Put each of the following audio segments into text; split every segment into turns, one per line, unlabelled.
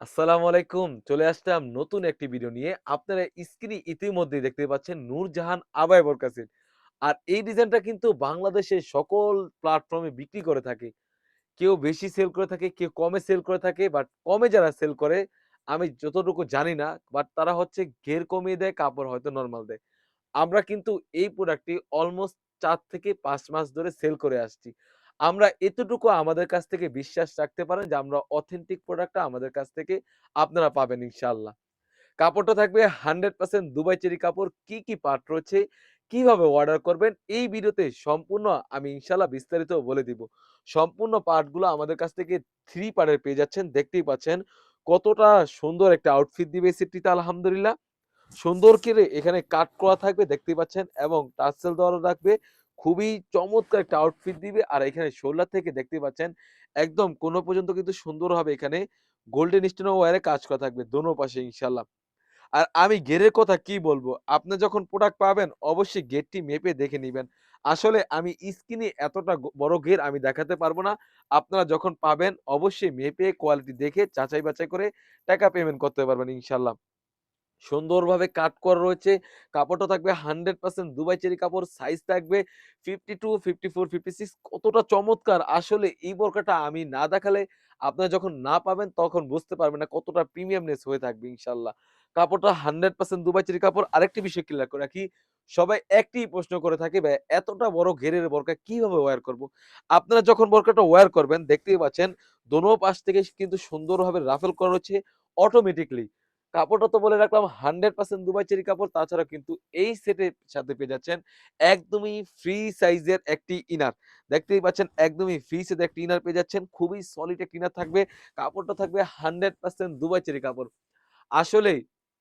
আসসালামু আলাইকুম। চলে আসলাম নতুন একটি ভিডিও নিয়ে। আপনারা স্ক্রিনে ইতিমধ্যেই দেখতে পাচ্ছেন নূরজাহান আবায়া বোরকা সেট। আর এই ডিজাইনটা কিন্তু বাংলাদেশের সকল প্ল্যাটফর্মে বিক্রি করে থাকে। কেউ বেশি সেল করে থাকে, কেউ কমে সেল করে থাকে। বাট কমে যারা সেল করে, আমি যতটুকু জানি না, বাট তারা হচ্ছে ঘের কমিয়ে দেয়, কাপড় হয়তো নর্মাল দেয়। আমরা কিন্তু এই প্রোডাক্টটি অলমোস্ট চার থেকে পাঁচ মাস ধরে সেল করে আসছি। আমরা এতটুকু আমাদের কাছ থেকে বিশ্বাস রাখতে পারেন যে আমরা অথেন্টিক প্রোডাক্টটা আমাদের কাছ থেকে আপনারা পাবেন ইনশাল্লাহ কাপড়টা থাকবে 100% দুবাই চেরি কাপড়। কি, কি পার্ট রয়েছে, কীভাবে অর্ডার করবেন এই ভিডিওতে সম্পূর্ণ আমি ইনশাল্লাহ বিস্তারিত বলে দিব। সম্পূর্ণ পার্টগুলো আমাদের কাছ থেকে থ্রি পার্টের পেয়ে যাচ্ছেন। দেখতেই পাচ্ছেন কতটা সুন্দর একটা আউটফিট দিবে এই সেটটিতে আলহামদুলিল্লাহ। সুন্দর করে এখানে কাট করা থাকবে দেখতেই পাচ্ছেন এবং টার্সেল দেওয়ানো থাকবে। খুবই চমৎকার একটা আউটফিট দিবে। আর এখানে শোল্ডার থেকে দেখতে পাচ্ছেন, একদম কোন পর্যন্ত কিন্তু সুন্দর হবে এখানে গোল্ডেন স্টোন ওয়ারে কাজ করা থাকবে দোনো পাশে, ইনশাআল্লাহ। আর আমি ঘেরের কথা কি বলব? আপনি যখন প্রোডাক্ট পাবেন, অবশ্যই গেটটি মেপে দেখে নিবেন। আসলে আমি স্ক্রিনে এতটা বড় ঘের আমি দেখাতে পারব না। আপনারা যখন পাবেন, অবশ্যই মেপে কোয়ালিটি দেখে যাচাই বাছাই করে টাকা পেমেন্ট করতে পারবেন, ইনশাআল্লাহ। সুন্দরভাবে কাট করা রয়েছে। কাপড়টা থাকবে 100% দুবাই চেরি কাপড়। সাইজ থাকবে 52, 54, 56 কতটা চমৎকার! আসলে এই বোরকাটা আমি না দেখালে আপনারা যখন না পাবেন তখন বুঝতে পারবেন না কতটা প্রিমিয়ামনেস হয়ে থাকবে ইনশাল্লাহ কাপড়টা 100% দুবাই চেরি কাপড়। আরেকটি বিষয় ক্লিয়ার করে রাখি। সবাই একটিই প্রশ্ন করে থাকে, "ভাইয়া এতটা বড় ঘেরের বোরকা কীভাবে ওয়্যার করব?" আপনারা যখন বোরকাটা ওয়্যার করবেন দেখতেই পাচ্ছেন দোনো পাশ থেকে কিন্তু সুন্দরভাবে রাফেল করা রয়েছে অটোমেটিক্যালি। কাপড়টা তো বলে রাখলাম 100% দুবাই চেরি কাপড়। তাছাড়া কিন্তু এই সেটের সাথে পেয়ে যাচ্ছেন একদমই ফ্রি সাইজের একটি ইনার। দেখতেই পাচ্ছেন একদমই ফ্রি সাইজের একটি ইনার পেয়ে যাচ্ছেন। খুবই সলিড একটি ইনার থাকবে। কাপড়টা থাকবে 100% দুবাই চেরি কাপড়। আসলে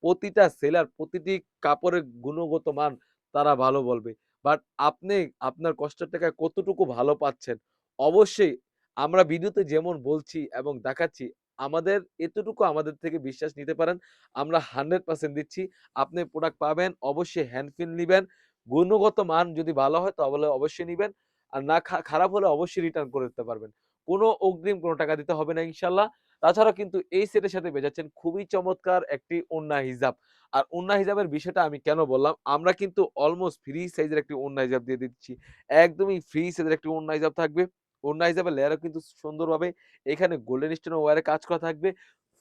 প্রতিটা সেলার প্রতিটি কাপড়ের গুণগত মান তারা ভালো বলবে। বাট আপনি আপনার কষ্টের টাকায় কতটুকু ভালো পাচ্ছেন? অবশ্যই আমরা ভিডিওতে যেমন বলছি এবং দেখাচ্ছি, আমাদের এতটুকু আমাদের থেকে বিশ্বাস নিতে পারেন। আমরা 100% দিচ্ছি। আপনি প্রোডাক্ট পাবেন, অবশ্যই হ্যান্ড ফিল নিবেন। গুণগত মান যদি ভালো হয় তাহলে অবশ্যই নিবেন। আর না খারাপ হলে অবশ্যই রিটার্ন করে দিতে পারবেন। কোনো অগ্রিম কোনো টাকা দিতে হবে না ইনশাল্লাহ তাছাড়াও কিন্তু এই সেটের সাথে পেয়ে যাচ্ছেন খুবই চমৎকার একটি ওড়না হিজাব। আর ওড়না হিজাবের বিষয়টা আমি কেন বললাম? আমরা কিন্তু অলমোস্ট ফ্রি সাইজের একটি ওড়না হিজাব দিয়ে দিচ্ছি। একদমই ফ্রি সাইজের একটি ওড়না হিজাব থাকবে। ওড়না হিসাবে লেয়ারও কিন্তু সুন্দরভাবে এখানে গোল্ডেন স্টোন ওয়ারে কাজ করা থাকবে।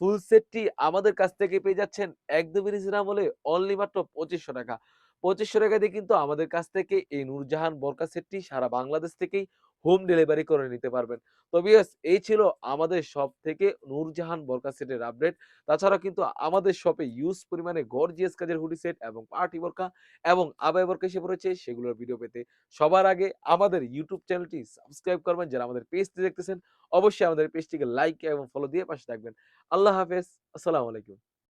ফুল সেটটি আমাদের কাছ থেকে পেয়ে যাচ্ছেন একদমই হলে অনলি মাত্র ৳২৫০০ ৳২৫০০ দিয়ে কিন্তু আমাদের কাছ থেকে এই নূরজাহান বরকা সেটটি সারা বাংলাদেশ থেকেই হোম ডেলিভারি করে নিতে পারবেন। তো ভিউয়ার্স এই ছিল আমাদের শপ থেকে নূরজাহান বোরকা সেটের আপডেট। তাছাড়া কিন্তু আমাদের শপে ইউজ পরিমাণে গর্জিয়াস কাজের হুডি সেট এবং পার্টি বোরকা এবং আবায়া বরকা এসে পড়েছে সেগুলোর ভিডিও পেতে সবার আগে আমাদের ইউটিউব চ্যানেলটি সাবস্ক্রাইব করবেন। যারা আমাদের পেজটি দেখতেছেন, অবশ্যই আমাদের পেজটিকে লাইক এবং ফলো দিয়ে পাশে থাকবেন। আল্লাহ হাফেজ। আসসালামু আলাইকুম।